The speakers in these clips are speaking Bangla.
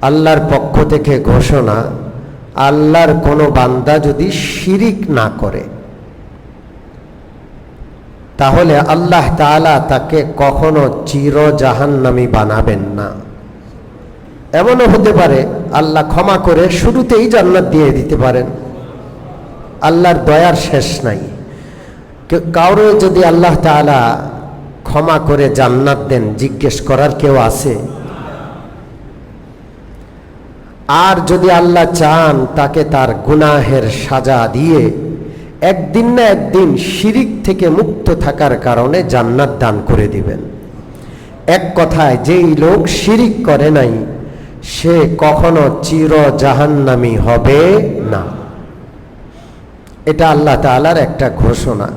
আল্লাহর পক্ষ থেকে ঘোষণা, আল্লাহর কোনো বান্দা যদি শিরিক না করে, তাহলে আল্লাহ তাআলা তাকে কখনো চির জাহান্নামী বানাবেন না। এমনও হতে পারে, আল্লাহ ক্ষমা করে শুরুতেই জান্নাত দিয়ে দিতে পারেন। আল্লাহর দয়ার শেষ নাই। কাউরে যদি আল্লাহ তাআলা ক্ষমা করে জান্নাত দেন, জিজ্ঞেস করার কেউ আছে? আর যদি আল্লাহ চান তাকে তার গুনাহের সাজা দিয়ে একদিন না একদিন শিরিক থেকে মুক্ত থাকার কারণে জান্নাত দান করে দিবেন। এক কথায়, যেই লোক শিরিক করে নাই, সে কখনো চির জাহান্নামী হবে না। এটা আল্লাহ তাআলার একটা ঘোষণা।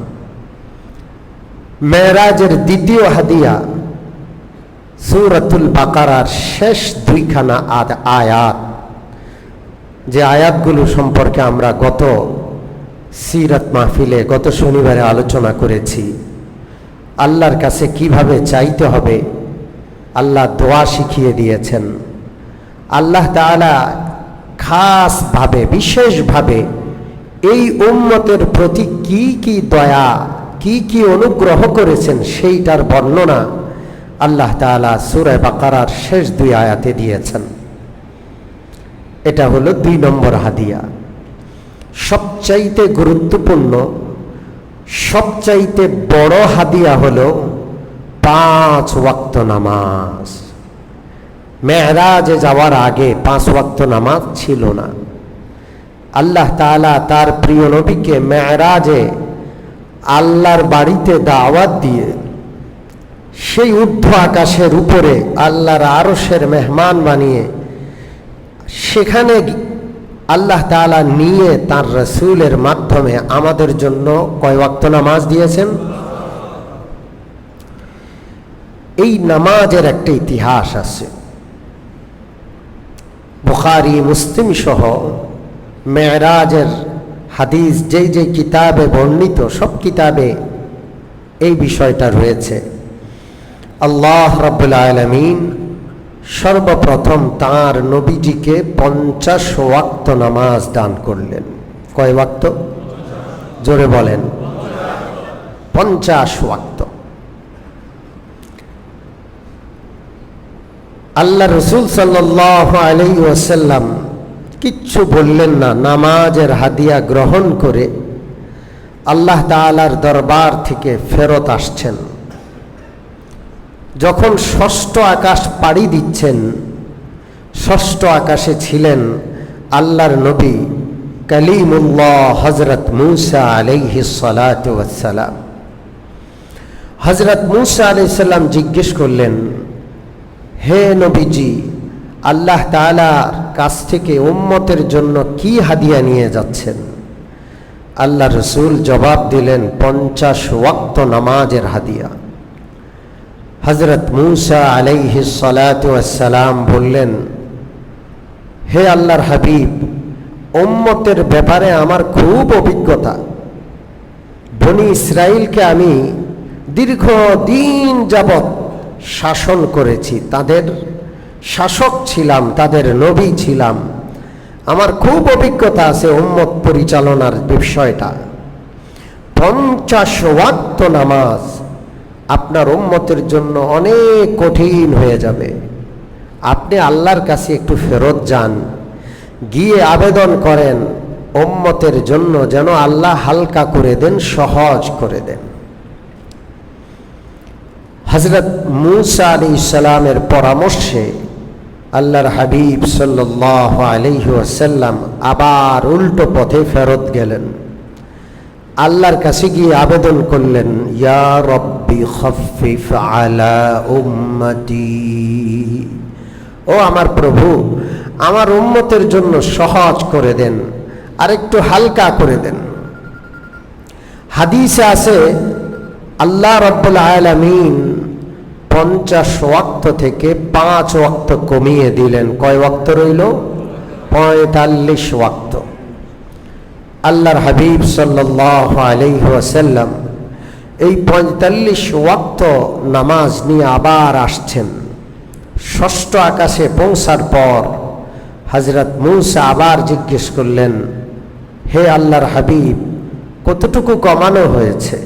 মেরাজের দ্বিতীয় হাদিয়া, সূরাতুল বাকারার শেষ দুইখানা আয়াত। যে আয়াতগুলো সম্পর্কে আমরা গত সিরাত মাহফিলে, গত শনিবারে আলোচনা করেছি, আল্লাহর কাছে কীভাবে চাইতে হবে, আল্লাহ দোয়া শিখিয়ে দিয়েছেন। আল্লাহ তাআলা খাসভাবে, বিশেষভাবে এই উম্মতের প্রতি কি কি দয়া, কি কি অনুগ্রহ করেছেন সেইটার বর্ণনা আল্লাহ তাআলা সূরা বাকারার শেষ দুই আয়াতে দিয়েছেন। এটা হলো দুই নম্বর হাদিয়া। সবচাইতে গুরুত্বপূর্ণ, সবচাইতে বড় হাদিয়া হলো পাঁচ ওয়াক্ত নামাজ। মেহরাজে যাওয়ার আগে পাঁচ ওয়াক্ত নামাজ ছিল না। আল্লাহ তাআলা তার প্রিয় নবীকে মেহরাজে আল্লাহর বাড়িতে দাওয়াত দিয়ে সেই ঊর্ধ্ব আকাশের উপরে আল্লাহর আরশের মেহমান বানিয়ে সেখানে আল্লাহ তাআলা নিয়ে তার রসুলের মাধ্যমে আমাদের জন্য কয় ওয়াক্ত নামাজ দিয়েছেন? এই নামাজের একটা ইতিহাস আছে। বুখারি, মুসলিম সহ মেয়রাজের হাদিস, যেই যে কিতাবে বর্ণিত, সব কিতাবে এই বিষয়টা রয়েছে। আল্লাহ রাব্বুল আলামিন সর্বপ্রথম তার নবীজিকে পঞ্চাশ ওয়াক্ত নামাজ দান করলেন। কয় ওয়াক্ত? জোরে বলেন। পঞ্চাশ ওয়াক্ত। আল্লাহ রসুল আলাই ওয়াসাল্লাম কিচ্ছু বললেন না, নামাজের হাদিয়া গ্রহণ করে আল্লাহ তাআলার দরবার থেকে ফেরত আসছেন। যখন ষষ্ঠ আকাশ পাড়ি দিচ্ছেন, ষষ্ঠ আকাশে ছিলেন আল্লাহর নবী কালিমুল্লাহ হজরত মুসা আলাইহি সালাম হজরত মুসা আলাইহিস সালাম জিজ্ঞেস করলেন, হে নবীজি, আল্লাহ তাআলার কাছ থেকে উম্মতের জন্য কি হাদিয়া নিয়ে যাচ্ছেন? আল্লাহ রসুল জবাব দিলেন, পঞ্চাশ ওয়াক্ত নামাজের হাদিয়া। হজরত মুসা আলাইহি সালাম বললেন, হে আল্লাহর হাবিব, উম্মতের ব্যাপারে আমার খুব অভিজ্ঞতা। বনি ইসরায়েলকে আমি দীর্ঘ দিন যাবৎ শাসন করেছি। তাদের শাসক ছিলাম, তাদের নবী ছিলাম। আমার খুব অভিজ্ঞতা আছে উম্মত পরিচালনার বিষয়টা। পঞ্চাশ ওয়াক্ত নামাজ আপনার উম্মতের জন্য অনেক কঠিন হয়ে যাবে। আপনি আল্লাহর কাছে একটু ফেরত যান, গিয়ে আবেদন করেন, উম্মতের জন্য যেন আল্লাহ হালকা করে দেন, সহজ করে দেন। হজরত মুসা আলী ইসলামের পরামর্শে আল্লাহর হাবিব সাল্লাহ আলহি আসাল্লাম আবার উল্টো পথে ফেরত গেলেন। আল্লাহর কাছে গিয়ে আবেদন করলেন, ইয়া রব্বি আলা উম্মতি ও আমার প্রভু, আমার উম্মতের জন্য সহজ করে দেন আর একটু হালকা করে দেন। হাদিসে আছে, আল্লাহ রব্বুল আলামিন পঞ্চাশ ওয়াক্ত থেকে পাঁচ ওয়াক্ত কমিয়ে দিলেন। কয় ওয়াক্ত রইল? পঁয়তাল্লিশ ওয়াক্ত। আল্লাহর হাবিব সাল্লাহ আলহ্লাম এই পঁয়তাল্লিশ ওয়াক্ত নামাজ নিয়ে আবার আসছেন। ষষ্ঠ আকাশে পৌঁছার পর হজরত মুসা আবার জিজ্ঞেস করলেন, হে আল্লাহর হাবিব, কতটুকু কমানো হয়েছে?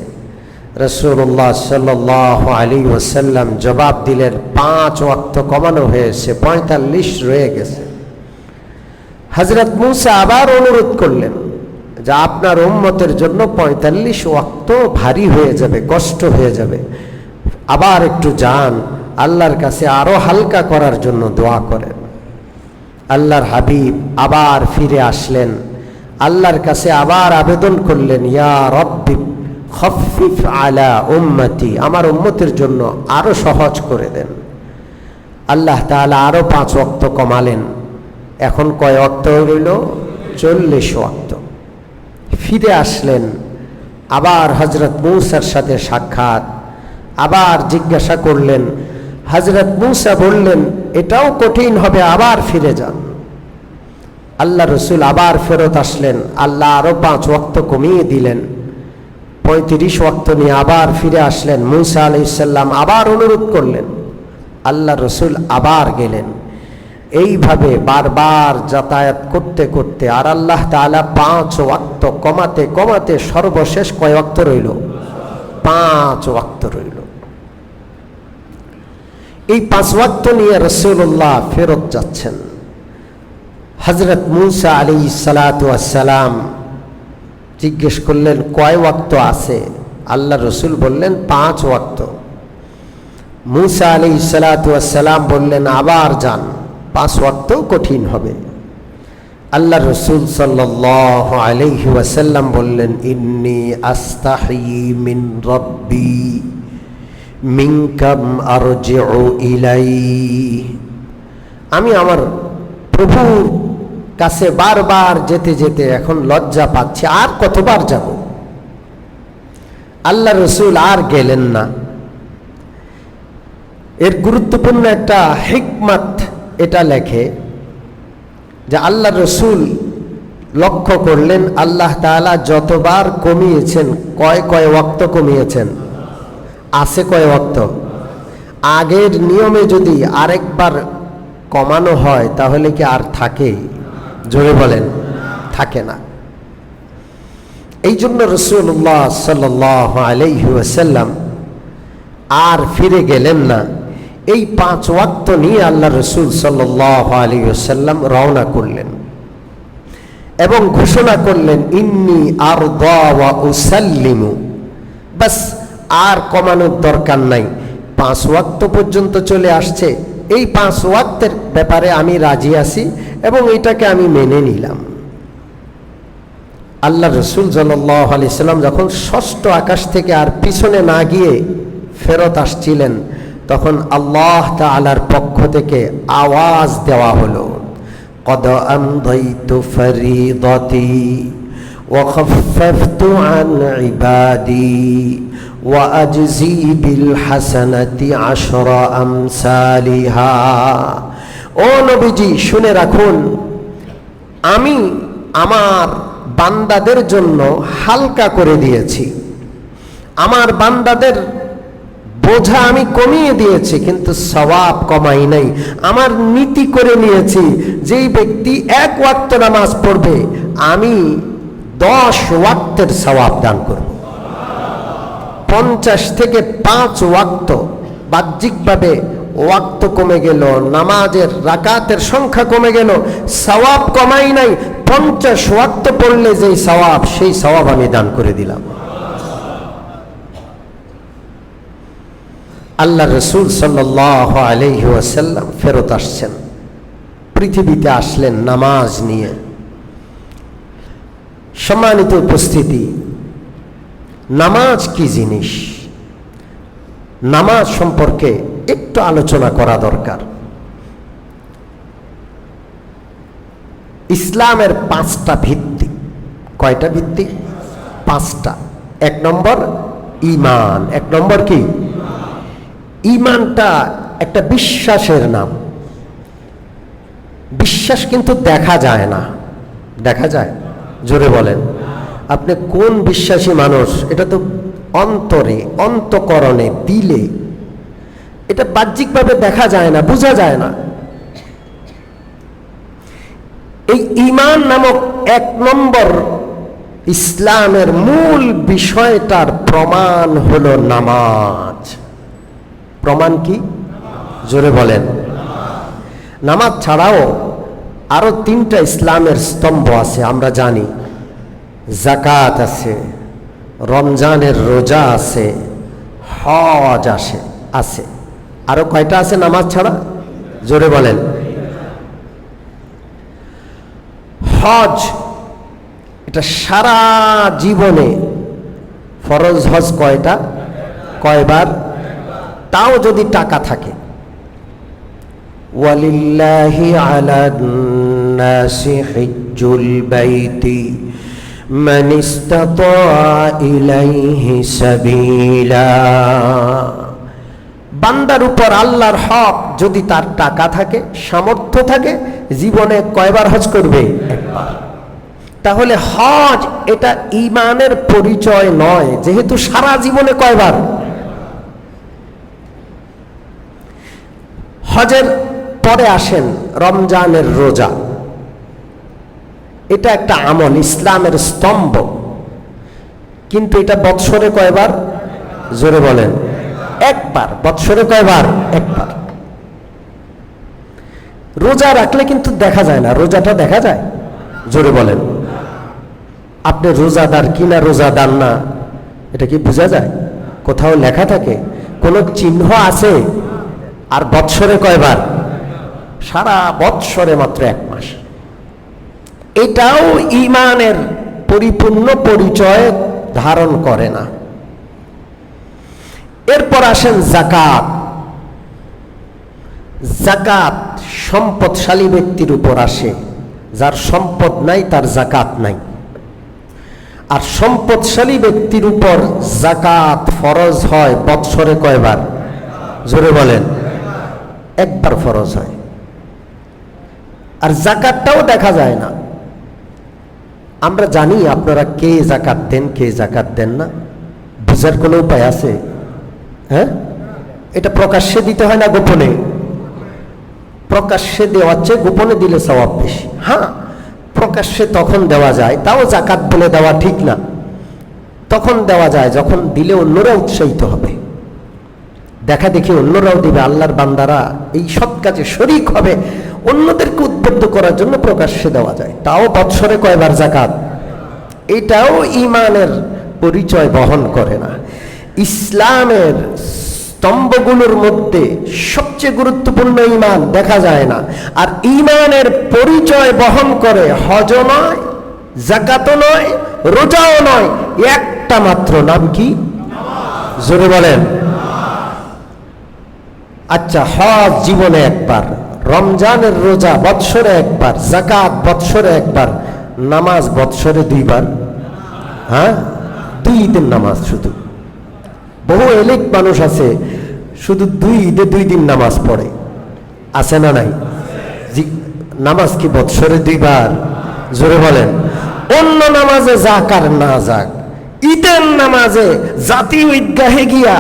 রসুল্লাহ সাল্লাহ আলী ওসাল্লাম জবাব দিলেন, পাঁচ ওয়াক্ত কমানো হয়েছে, পঁয়তাল্লিশ রয়ে গেছে। হজরত মুসা আবার অনুরোধ করলেন যে আপনার উম্মতের জন্য পঁয়তাল্লিশ ওয়াক্ত ভারী হয়ে যাবে, কষ্ট হয়ে যাবে। আবার একটু যান, আল্লাহর কাছে আরও হালকা করার জন্য দোয়া করেন। আল্লাহর হাবিব আবার ফিরে আসলেন। আল্লাহর কাছে আবার আবেদন করলেন, ইয়া রব্বি খফিফ আলা উম্মতি আমার উম্মতের জন্য আরও সহজ করে দেন। আল্লাহ তাআলা আরও পাঁচ ওয়াক্ত কমালেন। এখন কয় অক্ত রইল চল্লিশ ওয়াক্ত। ফিরে আসলেন। আবার হজরত মৌসার সাথে সাক্ষাৎ। আবার জিজ্ঞাসা করলেন হজরত মৌসা বললেন, এটাও কঠিন হবে, আবার ফিরে যান। আল্লাহ রসুল আবার ফেরত আসলেন। আল্লাহ আরও পাঁচ ওয়াক্ত কমিয়ে দিলেন। পঁয়ত্রিশ ওয়াক্ত নিয়ে আবার ফিরে আসলেন। মুসা আলাইসাল্লাম আবার অনুরোধ করলেন। আল্লাহ রসুল আবার গেলেন। এইভাবে বারবার যাতায়াত করতে করতে আর আল্লাহ তাআলা পাঁচ ওয়াক্ত কমাতে কমাতে সর্বশেষ কয় ওয়াক্ত রইল? পাঁচ ওয়াক্ত রইল। এই পাঁচ ওয়াক্ত নিয়ে রসুল্লাহ ফেরত যাচ্ছেন। হজরত মুসা আলী সালাতাম জিজ্ঞেস করলেন, কয় ওয়াক্ত আছে? আল্লাহ রসুল বললেন, পাঁচ ওয়াক্ত। মুসা আলী সালাতাম বললেন, আবার যান। পাঁচ ওয়াক্ত কঠিন হবে। আল্লাহ রসুল ওয়াসাল্লাম বললেন, ইন্নি আস্তাহি মিন রব্বি, মিনকাম আরজিউ ইলাই আমি আমার প্রভুর কাছে বারবার যেতে যেতে এখন লজ্জা পাচ্ছি, আর কতবার যাব? আল্লাহ রসুল আর গেলেন না। এর গুরুত্বপূর্ণ একটা হিকমত এটা লেখে যে আল্লাহ রসুল লক্ষ্য করলেন আল্লাহ তাআলা যতবার কমিয়েছেন, কয় কয় ওয়াক্ত কমিয়েছেন? আছে কয় ওয়াক্ত? আগের নিয়মে যদি আরেকবার কমানো হয়, তাহলে কি আর থাকে? জোরে বলেন, থাকে না। এই জন্য রসুল্লাহ সাল্লাহ আলহিউসাল্লাম আর ফিরে গেলেন না। এই পাঁচ ওয়াক্ত নিয়ে আল্লাহ রসুল সাল্লাহ আলী সাল্লাম রওনা করলেন এবং ঘোষণা করলেন, ইন্নি আর উসাল্লিমু। বাস, আর কমানোর দরকার নাই। পাঁচ ওয়াক্ত পর্যন্ত চলে আসছে। এই পাঁচ ওয়াক্তের ব্যাপারে আমি রাজি আছি এবং এটাকে আমি মেনে নিলাম। আল্লাহ রসুল সাল্লাহ আলি সাল্লাম যখন ষষ্ঠ আকাশ থেকে আর পিছনে না গিয়ে ফেরত আসছিলেন তখন আল্লাহ তালার পক্ষ থেকে আওয়াজ দেওয়া হলো কদ আমদইতু ফরিদতি وخففت عن عبادي وأجزي بالحسنة عشر أمثالها ও নবীজি শুনে রাখুন আমি আমার বান্দাদের জন্য হালকা করে দিয়েছি আমার বান্দাদের বোঝা আমি কমিয়ে দিয়েছি, কিন্তু সওয়াব কমাই নাই। আমার নীতি করে নিয়েছি, যেই ব্যক্তি এক ওয়াক্ত নামাজ পড়বে, আমি দশ ওয়াক্তের সওয়াব দান করব। পঞ্চাশ থেকে পাঁচ ওয়াক্ত বাহ্যিকভাবে ওয়াক্ত কমে গেল, নামাজের রাকাতের সংখ্যা কমে গেল, সওয়াব কমাই নাই, পঞ্চাশ ওয়াক্ত পড়লে যেই সওয়াব, সেই সওয়াব আমি দান করে দিলাম। আল্লাহ রসুল সাল্লাহ আলহি ফেরত আসছেন। পৃথিবীতে আসলেন নামাজ নিয়ে। সম্মানিত উপস্থিতি, নামাজ কি জিনিস? নামাজ সম্পর্কে একটু আলোচনা করা দরকার। ইসলামের পাঁচটা ভিত্তি। কয়টা ভিত্তি? পাঁচটা। এক নম্বর ইমান এক নম্বর কি? ইমানটা একটা বিশ্বাসের নাম। বিশ্বাস কিন্তু দেখা যায় না। দেখা যায়? জোরে বলেন। আপনি কোন বিশ্বাসী মানুষ, এটা তো অন্তরে, অন্তকরণে, দিলে। এটা বাহ্যিকভাবে দেখা যায় না, বোঝা যায় না। এই ইমান নামক এক নম্বর ইসলামের মূল বিষয়টার প্রমাণ হলো নামাজ। প্রমাণ কি? জোরে বলেন। নামাজ ছাড়াও আরও তিনটা ইসলামের স্তম্ভ আছে, আমরা জানি। জাকাত আছে, রমজানের রোজা আছে, হজ আসে, আছে। আরও কয়টা আছে নামাজ ছাড়া? জোরে বলেন। হজ, এটা সারা জীবনে ফরজ হজ কয়টা? কয়বার? তাও যদি টাকা থাকে। ওয়ালিল্লাহি আলান নাসি হিজ্জুল বাইতি মান ইলাইহি সাবিলা। বান্দার উপর আল্লাহর হক যদি তার টাকা থাকে সামর্থ্য থাকে জীবনে কয়বার হজ করবে? একবার। তাহলে হজ এটা ইমানের পরিচয় নয় যেহেতু সারা জীবনে কয়বার? হজের পরে আসেন রমজানের রোজা। এটা একটা আমল, ইসলামের স্তম্ভ। কিন্তু এটা বৎসরে কয়বার? জোরে বলেন। একবার, বৎসরে কয়বার? একবার। রোজা রাখলে কিন্তু দেখা যায় না। রোজাটা দেখা যায়? জোরে বলেন। আপনি রোজাদার কি না, রোজাদার না, এটা কি বোঝা যায়? কোথাও লেখা থাকে, কোনো চিহ্ন আছে? আর বৎসরে কয়বার? সারা বৎসরে মাত্র এক মাস। এটাও ইমানের পরিপূর্ণ পরিচয় ধারণ করে না। এরপর আসেন জাকাত জাকাত সম্পদশালী ব্যক্তির উপর আসে। যার সম্পদ নাই, তার জাকাত নাই। আর সম্পদশালী ব্যক্তির উপর জাকাত ফরজ হয় বৎসরে কয়বার? জোরে বলেন। একবার ফরজ হয়। আর জাকাতটাও দেখা যায় না। আমরা জানি আপনারা কে জাকাত দেন, কে জাকাত দেন না। বোঝার কোনো উপায় আছে? হ্যাঁ? এটা প্রকাশ্যে দিতে হয় না গোপনে? প্রকাশ্যে দেওয়ার চেয়ে গোপনে দিলে সবাব বেশি। হ্যাঁ প্রকাশ্যে তখন দেওয়া যায়, তাও জাকাত বলে দেওয়া ঠিক না। তখন দেওয়া যায়, যখন দিলে অন্যরা উৎসাহিত হবে। দেখা দেখি অন্যরাও দিবে আল্লাহর বান্দারা, এই সৎ কাজে শরিক হবে, অন্যদেরকে উদ্বুদ্ধ করার জন্য প্রকাশ্যে দেওয়া যায়। তাও বৎসরে কয়বার জাকাত এটাও ইমানের পরিচয় বহন করে না। ইসলামের স্তম্ভগুলোর মধ্যে সবচেয়ে গুরুত্বপূর্ণ ইমান দেখা যায় না। আর ইমানের পরিচয় বহন করে হজ নয় জাকাতও নয়, রোজাও নয়, একটা মাত্র নাম কি? জোরে বলেন। আচ্ছা হজ জীবনে একবার, রমজানের রোজা বৎসরে একবার জাকাত বৎসরে একবার, নামাজ বৎসরে দুইবার? হ্যাঁ? দুই ঈদের নামাজ শুধু। বহু এলিক মানুষ আছে, শুধু দুই ঈদে দুই দিন নামাজ পড়ে। আছে না নাই? নামাজ কি বৎসরে দুইবার? জোরে বলেন। অন্য নামাজে যাক আর না যাক, ঈদের নামাজে জাতীয় ঈদগাহে গিয়া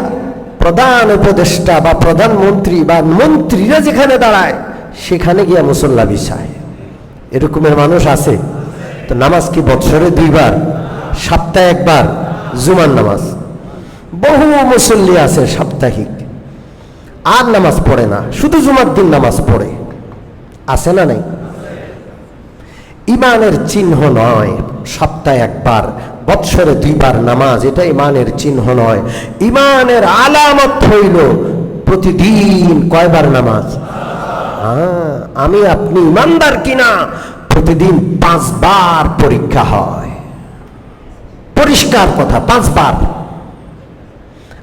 প্রধান উপদেষ্টা বা প্রধানমন্ত্রী বা মন্ত্রীরা যেখানে দাঁড়ায়, সেখানে গিয়া মুসল্লা বিছায় এরকমের মানুষ আছে। তো নামাজ কি বৎসরে দুইবার? সপ্তাহে একবার? জুমার নামাজ। বহু মুসল্লি আছে সাপ্তাহিক। আর নামাজ পড়ে না। শুধু জুমার দিন নামাজ পড়ে। আছে না নাই? ইমানের চিহ্ন নয়, সপ্তাহে একবার, বৎসরে দুইবার নামাজ, এটা ইমানের চিহ্ন নয়। ইমানের আলামত হইল প্রতিদিন কয়বার নামাজ? আমি আপনি ইমানদার কিনা? প্রতিদিন পাঁচবার পরীক্ষা হয়। পরিষ্কার কথা, পাঁচবার।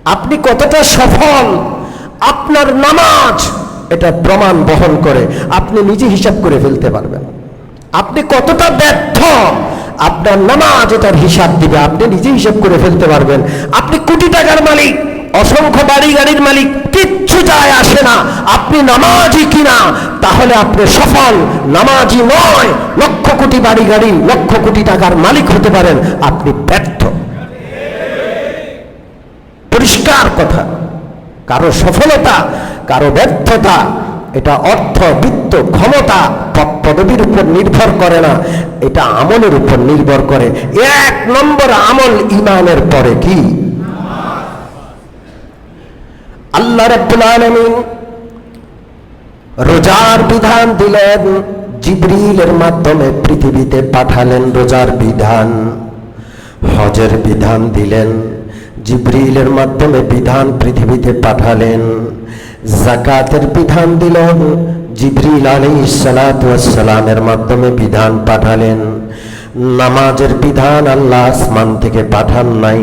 আপনি কতটা সফল? আপনার নামাজ, এটা প্রমাণ বহন করে। আপনি নিজে হিসাব করে ফেলতে পারবেন। আপনি কতটা ব্যর্থ? আপনার নামাজ এটার হিসাব দিবে। আপনি নিজে হিসাব করে ফেলতে পারবেন। আপনি কোটি টাকার মালিক, অসংখ্য বাড়ি গাড়ির মালিক, কিচ্ছু যায় আসে না। আপনি নামাজি কিনা? তাহলে আপনি সফল। নামাজি নয়, লক্ষ কোটি বাড়ি গাড়ি, লক্ষ কোটি টাকার মালিক হতে পারেন। আপনি ব্যর্থ। পরিষ্কার কথা। কারও সফলতা, কারও ব্যর্থতা এটা অর্থ, বিত্ত ক্ষমতা পদ পদবীর উপর নির্ভর করে না। এটা আমলের উপর নির্ভর করে। এক নম্বর আমল ইমানের পরে কি? আল্লাহ রোজার বিধান দিলেন, জিবরিলের মাধ্যমে পৃথিবীতে পাঠালেন রোজার বিধান। হজের বিধান দিলেন, জিবরিলের মাধ্যমে বিধান পৃথিবীতে পাঠালেন। জাকাতের বিধান দিল জিবরিল আলী সালাতামের মাধ্যমে বিধান পাঠালেন। নামাজের বিধান আল্লাহ আসমান থেকে পাঠান নাই।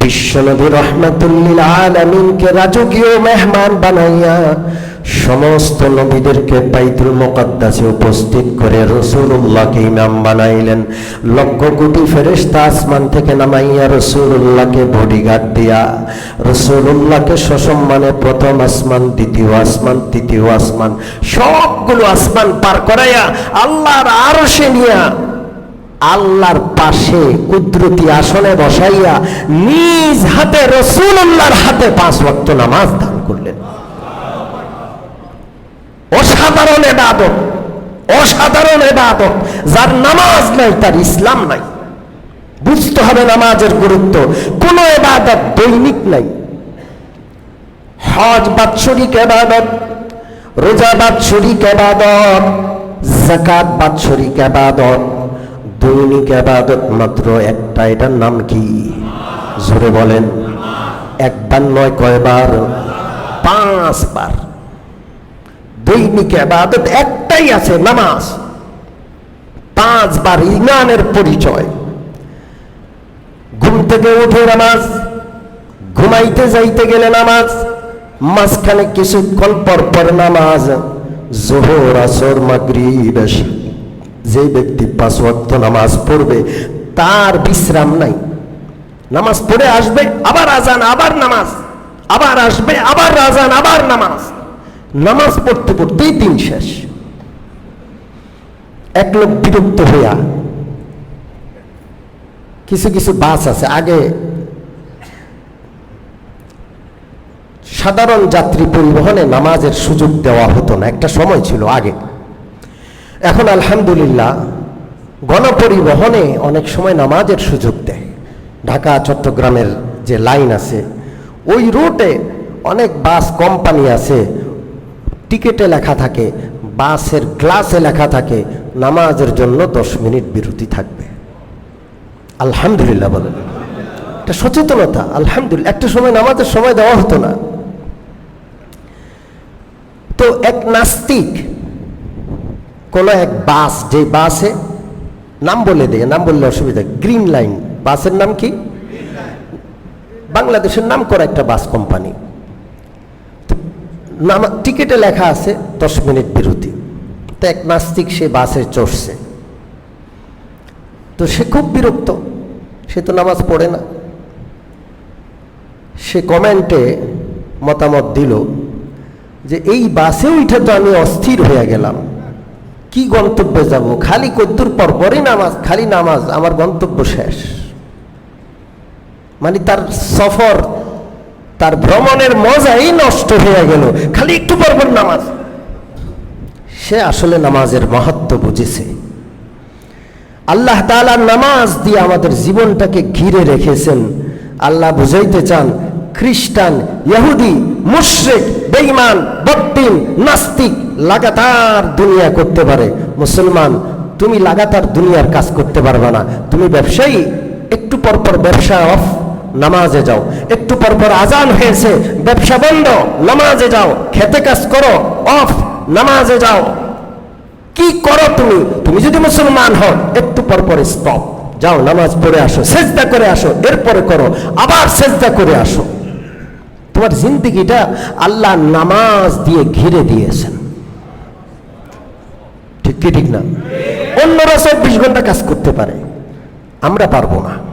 বিশ্বনবী রহমতুল্লিল আলমিনকে রাজকীয় মেহমান বানাইয়া সমস্ত নবীদেরকে বাইতুল মোকাদ্দাসে উপস্থিত করে রসুল্লাহকে ইমাম বানাইলেন। লক্ষ কোটি ফেরেশতা আসমান থেকে নামাইয়া রসুল্লাহকে বডিগার্ড দিয়া। রসুল্লাহকে সসম্মানে প্রথম আসমান, দ্বিতীয় আসমান, তৃতীয় আসমান, সবগুলো আসমান পার করাইয়া আল্লাহর আরও সে নিয়া আল্লাহর পাশে কুদরতি আসনে বসাইয়া নিজ হাতে রসুল্লাহর হাতে পাঁচ ওয়াক্ত নামাজ দান করলেন অসাধারণ এবাদত অসাধারণ এবাদত। যার নামাজ নাই, তার ইসলাম নাই। বুঝতে হবে নামাজের গুরুত্ব। কোন এবাদত দৈনিক নাই। হজ বাৎসরিক এবাদত, রোজা বাৎসরিক এবাদত জাকাত বাৎসরিক এবাদত, দৈনিক আবাদত মাত্র একটা, এটার নাম কি? জোরে বলেন। একবার নয়, কয়বার? পাঁচবার। দৈনিক আবাদত একটাই আছে, নামাজ। পাঁচবার ইমানের পরিচয়। ঘুম থেকে উঠে নামাজ, ঘুমাইতে যাইতে গেলে নামাজ, মাঝখানে কিছুক্ষণ পর পর নামাজ, জোহর, আসর, মাগরিব যে ব্যক্তি পাঁচ ওয়াক্ত নামাজ পড়বে, তার বিশ্রাম নাই। নামাজ পড়ে আসবে, আবার আজান, আবার নামাজ। আবার আসবে, আবার আজান, আবার নামাজ। নামাজ পড়তে পড়তেই দিন শেষ। এক লোক বিরক্ত হইয়া, কিছু কিছু বাস আছে। আগে সাধারণ যাত্রী পরিবহনে নামাজের সুযোগ দেওয়া হতো না, একটা সময় ছিল আগে। এখন আলহামদুলিল্লাহ গণপরিবহনে অনেক সময় নামাজের সুযোগ দেয়। ঢাকা, চট্টগ্রামের যে লাইন আছে, ওই রুটে অনেক বাস, কোম্পানি আছে টিকেটে লেখা থাকে, বাসের গ্লাসে লেখা থাকে, নামাজের জন্য দশ মিনিট বিরতি থাকবে। আলহামদুলিল্লাহ বলেন। এটা সচেতনতা, আলহামদুলিল্লাহ। একটা সময় নামাজের সময় দেওয়া হতো না। তো এক নাস্তিক, কোনো এক বাস, যে বাসে নাম বলে দেয়, নাম বললে অসুবিধা গ্রিন লাইন, বাসের নাম কি? বাংলাদেশের নাম করা একটা বাস কোম্পানি। নাম, টিকিটে লেখা আছে দশ মিনিট বিরতি। তো এক নাস্তিক সে বাসে চড়ছে। তো সে খুব বিরক্ত। সে তো নামাজ পড়ে না। সে কমেন্টে মতামত দিল যে, এই বাসে উঠে তো আমি অস্থির হয়ে গেলাম। কি গন্তব্যে যাব? খালি কদ্দুর পর পরই নামাজ, খালি নামাজ, আমার গন্তব্য শেষ। মানে তার সফর তার ভ্রমণের মজাই নষ্ট হয়ে গেল। খালি একটু পর পর নামাজ। সে আসলে নামাজের মাহাত্ম বুঝেছে। আল্লাহ তাআলা নামাজ দিয়ে আমাদের জীবনটাকে ঘিরে রেখেছেন। আল্লাহ বুঝাইতে চান, খ্রিস্টান, ইহুদি, মুশরিক, বেঈমান, বদ্দিন, নাস্তিক লাগাতার দুনিয়া করতে পারে। মুসলমান, তুমি লাগাতার দুনিয়ার কাজ করতে পারবে না। তুমি ব্যবসায়ী, একটু পর পর ব্যবসা অফ নামাজে যাও। একটু পর পর আজান হয়েছে, ব্যবসা বন্ধ, নামাজে যাও, খেতে কাজ করো, অফ, নামাজে যাও। কি করো তুমি? তুমি যদি মুসলমান হও, একটু পর পর স্টপ যাও, নামাজ পড়ে আসো, সেজদা করে আসো, এরপরে করো, আবার সেজদা করে আসো। তোমার জিন্দিগিটা আল্লাহ নামাজ দিয়ে ঘিরে দিয়েছেন। ঠিক কি ঠিক না? অন্যরা চব্বিশ ঘণ্টা কাজ করতে পারে। আমরা পারব না।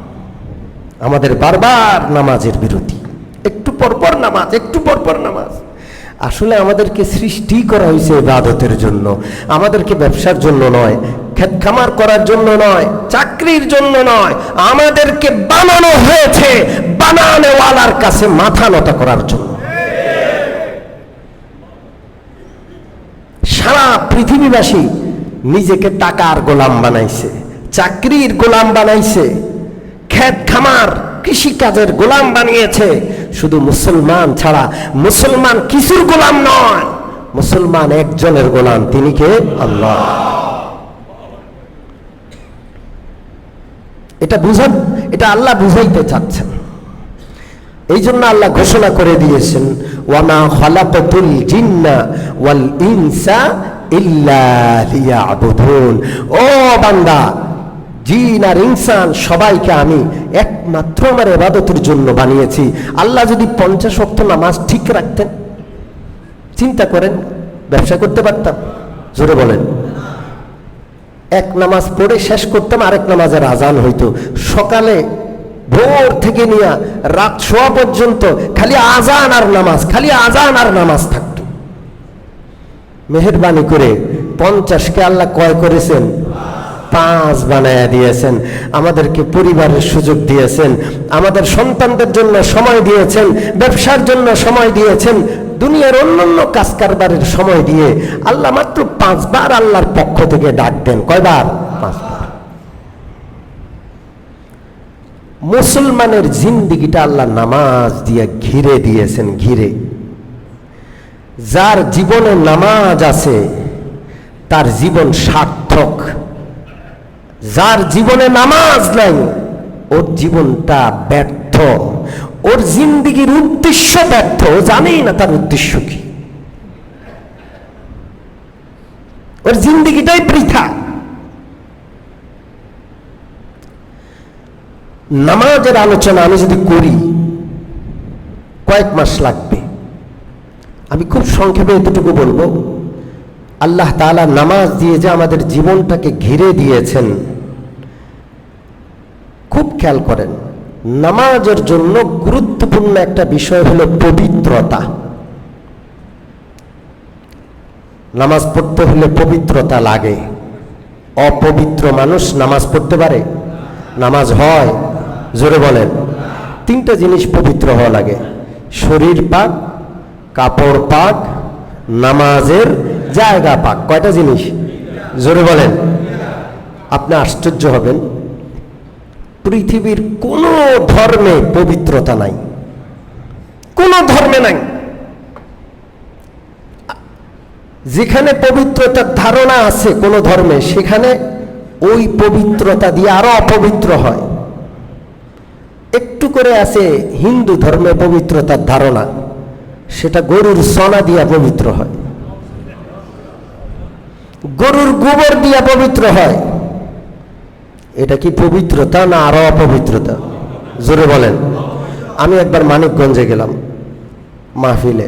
আমাদের বারবার নামাজের বিরতি। একটু পরপর নামাজ, একটু পরপর নামাজ। আসলে আমাদেরকে সৃষ্টি করা হয়েছে ইবাদতের জন্য। আমাদেরকে ব্যবসার জন্য নয় ক্ষেত খামার করার জন্য নয়, চাকরির জন্য নয়, আমাদেরকে বানানো হয়েছে বানানোওয়ালার কাছে মাথা নত করার জন্য। সারা পৃথিবীবাসী নিজেকে টাকার গোলাম বানাইছে, চাকরির গোলাম বানাইছে। ক্ষেত খামার কৃষিকাজের গোলাম বানিয়েছে। শুধু মুসলমান ছাড়া মুসলমান কিছুর গোলাম নয়, মুসলমান একজনের গোলাম তিনি কে? আল্লাহ। এটা বুঝান এটা আল্লাহ বুঝাইতে চাচ্ছেন। এই জন্য আল্লাহ ঘোষণা করে দিয়েছেন, ওয়ামা খলাকাতুল জিন্না ওয়াল ইনসা ইল্লা লিয়াবুদুন। ও বান্দা জিন আর ইনসান সবাইকে আমি একমাত্র আমার এবাদতের জন্য বানিয়েছি। আল্লাহ যদি পঞ্চাশ ওয়াক্ত নামাজ ঠিক রাখতেন, চিন্তা করেন, ব্যবসা করতে পারতাম। জোরে বলেন। এক নামাজ পড়ে শেষ করতাম, আরেক নামাজের আজান হইতো। সকালে ভোর থেকে নিয়ে রাত শোয়া পর্যন্ত খালি আজান আর নামাজ, খালি আজান আর নামাজ থাকতো। মেহরবানি করে পঞ্চাশকে আল্লাহ কয় করেছেন পাঁচ বানায়া দিয়েছেন, আমাদেরকে পরিবারের সুযোগ দিয়েছেন, আমাদের সন্তানদের জন্য সময় দিয়েছেন, ব্যবসার জন্য সময় দিয়েছেন, দুনিয়ার অন্যান্য কাজ কারবারের সময় দিয়ে আল্লাহ মাত্র পাঁচবার আল্লাহর পক্ষ থেকে ডাক দেন। কয়বার? পাঁচবার। মুসলমানের জিন্দিগিটা আল্লাহ নামাজ দিয়ে ঘিরে দিয়েছেন, ঘিরে। যার জীবনে নামাজ আছে, তার জীবন সার্থক। যার জীবনে নামাজ নাই, ওর জীবনটা ব্যর্থ। ওর জিন্দিগির উদ্দেশ্য ব্যর্থ। ও জানেই না তার উদ্দেশ্য কি। ওর জিন্দিগিটাই বৃথা নামাজের আলোচনা আমি যদি করি, কয়েক মাস লাগবে। আমি খুব সংক্ষেপে এতটুকু বলব। আল্লাহ তাআলা নামাজ দিয়ে যে আমাদের জীবনটাকে ঘিরে দিয়েছেন খেয়াল করেন, নামাজের জন্য গুরুত্বপূর্ণ একটা বিষয় হলো পবিত্রতা। নামাজ পড়তে হলে পবিত্রতা লাগে। অপবিত্র মানুষ নামাজ পড়তে পারে, নামাজ হয়, জোরে বলেন। তিনটা জিনিস পবিত্র হওয়া লাগে, শরীর পাক, কাপড় পাক, নামাজের জায়গা পাক। কয়টা জিনিস? জোরে বলেন। আপনি আশ্চর্য হবেন পৃথিবীর কোনো ধর্মে পবিত্রতা নাই। কোনো ধর্মে নাই। যেখানে পবিত্রতার ধারণা আছে কোনো ধর্মে, সেখানে ওই পবিত্রতা দিয়ে আরও অপবিত্র হয়। একটু করে আছে হিন্দু ধর্মে পবিত্রতার ধারণা, সেটা গরুর সনা দিয়া পবিত্র হয়। গরুর গোবর দিয়া পবিত্র হয়। এটা কি পবিত্রতা না আরও অপবিত্রতা? জোরে বলেন। আমি একবার মানিকগঞ্জে গেলাম মাহফিলে।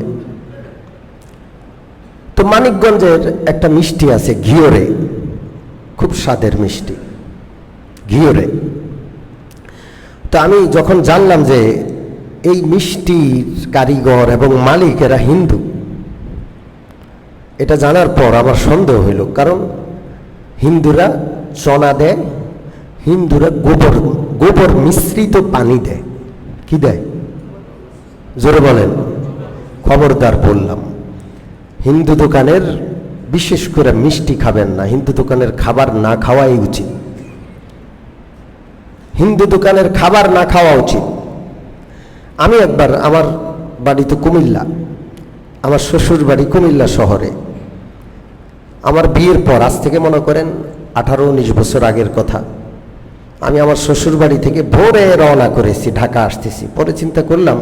তো মানিকগঞ্জের একটা মিষ্টি আছে ঘিওরে। খুব স্বাদের মিষ্টি, ঘিওরে। তো আমি যখন জানলাম যে এই মিষ্টির কারিগর এবং মালিক এরা হিন্দু, এটা জানার পর আমার সন্দেহ হইল। কারণ হিন্দুরা চনা দেয় হিন্দুরা গোবর গোবর মিশ্রিত পানি দেয়। কি দেয়? জোরে বলেন খবরদার বললাম, হিন্দু দোকানের বিশেষ করে মিষ্টি খাবেন না, হিন্দু দোকানের খাবার না খাওয়াই উচিত। হিন্দু দোকানের খাবার না খাওয়া উচিত। আমি একবার আমার বাড়ি তো কুমিল্লা, আমার শ্বশুর বাড়ি কুমিল্লা শহরে, আমার বিয়ের পর, আজ থেকে মনে করেন আঠারো উনিশ বছর আগের কথা আমি আমার শ্বশুর বাড়ি থেকে ভোরে রওনা করেছি, ঢাকা আসতেছি। পরে চিন্তা করলাম,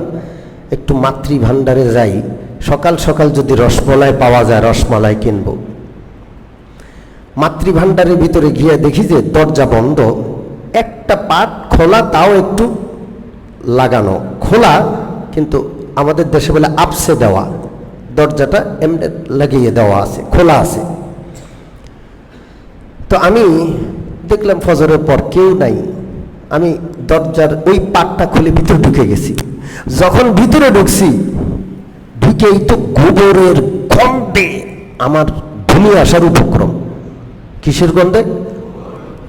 একটু মাতৃ ভাণ্ডারে যাই। সকাল সকাল যদি রসমলাই পাওয়া যায়, রসমালাই কিনব। মাতৃ ভাণ্ডারের ভিতরে গিয়ে দেখি যে দরজা বন্ধ। একটা পাট খোলা, তাও একটু লাগানো। খোলা, কিন্তু আমাদের দেশে বলে আপসে দেওয়া। দরজাটা এমনি লাগিয়ে দেওয়া আছে, খোলা আছে। তো আমি দেখলাম ফজরের পর কেউ নাই। আমি দরজার ওই পাটটা খুলে ভিতরে ঢুকে গেছি। যখন ভিতরে ঢুকছি, ঢুকেই তো গোবরের গন্ধে আমার ধুলে আসার উপক্রম। কিসের গন্ধে?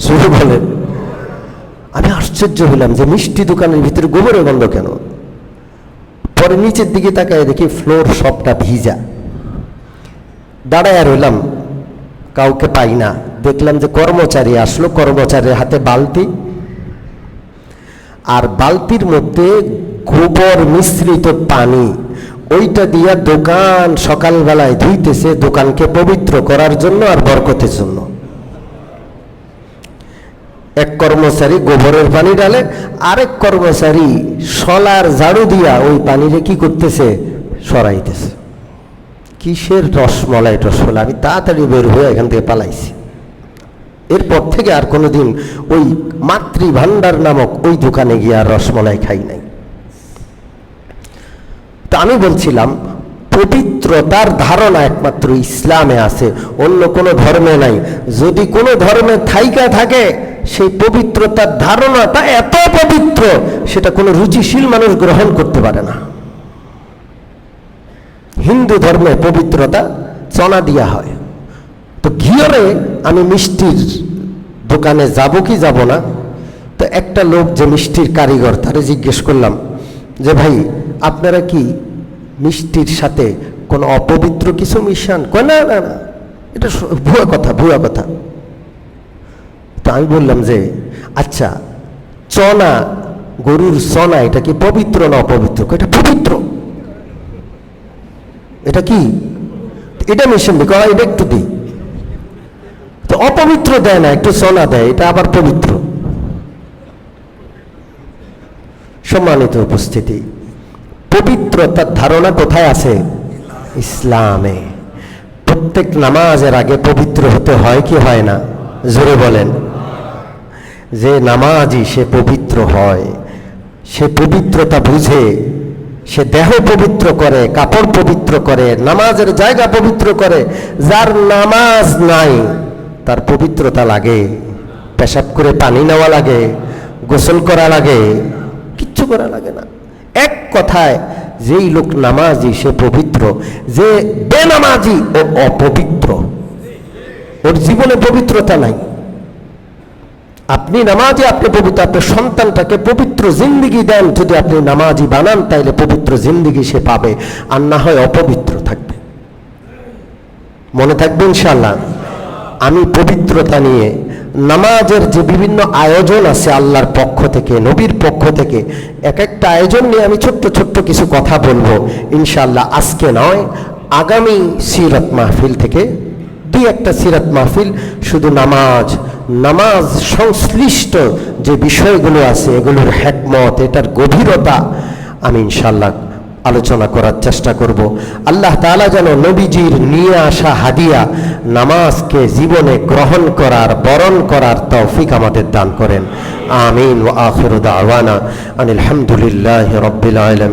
শুধু বলেন আমি আশ্চর্য হলাম যে মিষ্টি দোকানের ভিতরে গোবরের গন্ধ কেন? পরে নিচের দিকে তাকায় দেখি ফ্লোর সবটা ভিজা। দাঁড়ায় রইলাম, কাউকে পাই না। দেখলাম যে কর্মচারী আসলো, কর্মচারীর হাতে বালতি। আর বালতির মধ্যে গোবর মিশ্রিত পানি, ওইটা দিয়া দোকান সকালবেলায় ধুইতেছে দোকানকে পবিত্র করার জন্য আর বরকতের জন্য। এক কর্মচারী গোবরের পানি ডালে আরেক কর্মচারী শলার ঝাড়ু দিয়া ওই পানিরে কি করতেছে? সরাইতেছে। কিসের রসমলাই টসমলাই আমি তাড়াতাড়ি বের হয়ে এখান থেকে পালাইছি। এরপর থেকে আর কোনোদিন ওই মাতৃ ভাণ্ডার নামক ওই দোকানে গিয়ে আর রসমলাই খাই নাই। তো আমি বলছিলাম, পবিত্রতার ধারণা একমাত্র ইসলামে আছে, অন্য কোনো ধর্মে নাই। যদি কোনো ধর্মে থাইকা থাকে, সেই পবিত্রতার ধারণাটা এত পবিত্র, সেটা কোনো রুচিশীল মানুষ গ্রহণ করতে পারে না। হিন্দু ধর্মে পবিত্রতা চনা দিয়া হয়। তো ঘিওরে আমি মিষ্টির দোকানে যাব কি যাব না? তো একটা লোক যে মিষ্টির কারিগর তারে জিজ্ঞেস করলাম যে ভাই আপনারা কি মিষ্টির সাথে কোনো অপবিত্র কিছু মিশান? কয় না না না এটা ভুয়া কথা ভুয়া কথা। তো আমি বললাম যে আচ্ছা চনা গরুর চনা এটা কি পবিত্র না অপবিত্র? এটা পবিত্র। এটা কি? এটা মিশন? দিই কয়, এটা একটু দিই। তো অপবিত্র দেয় না, একটু সোনা দেয়, এটা আবার পবিত্র। সম্মানিত উপস্থিতি, পবিত্রতার ধারণা কোথায় আছে? ইসলামে। প্রত্যেক নামাজের আগে পবিত্র হতে হয় কি হয় না? জোরে বলেন। যে নামাজি সে পবিত্র হয়, সে পবিত্রতা বুঝে, সে দেহ পবিত্র করে, কাপড় পবিত্র করে, নামাজের জায়গা পবিত্র করে, যার নামাজ নাই তার পবিত্রতা লাগে, পেশাব করে পানি নেওয়া লাগে, গোসল করা লাগে, কিচ্ছু করা লাগে না। এক কথায়, যেই লোক নামাজি, সে পবিত্র, যে বেনামাজি, ও অপবিত্র। ওর জীবনে পবিত্রতা নাই। আপনি নামাজি, আপনি পবিত্র, আপনার সন্তানটাকে পবিত্র জিন্দিগি দেন, যদি আপনি নামাজি বানান, তাইলে পবিত্র জিন্দিগি সে পাবে, আর না হয় অপবিত্র থাকবে। মনে থাকবে ইনশাল্লাহ আমি পবিত্রতা নিয়ে নামাজের যে বিভিন্ন আয়োজন আছে আল্লাহর পক্ষ থেকে, নবীর পক্ষ থেকে এক একটা আয়োজন নিয়ে আমি ছোট্ট ছোট্ট কিছু কথা বলব। ইনশাল্লাহ আজকে নয়, আগামী সিরত মাহফিল থেকে দুই একটা সিরাত মাহফিল, শুধু নামাজ নামাজ সংশ্লিষ্ট যে বিষয়গুলো আছে, এগুলোর হ্যাকমত এটার গভীরতা আমি ইনশাল্লাহ আলোচনা করার চেষ্টা করব। আল্লাহ তালা যেন নবীজির নিয়ে আসা হাদিয়া নামাজকে জীবনে গ্রহণ করার, বরণ করার তৌফিক আমাদের দান করেন। আমিন ও আফেরুদা আওয়ানা আনিল হামদুলিল্লাহি রাব্বিল আলামিন।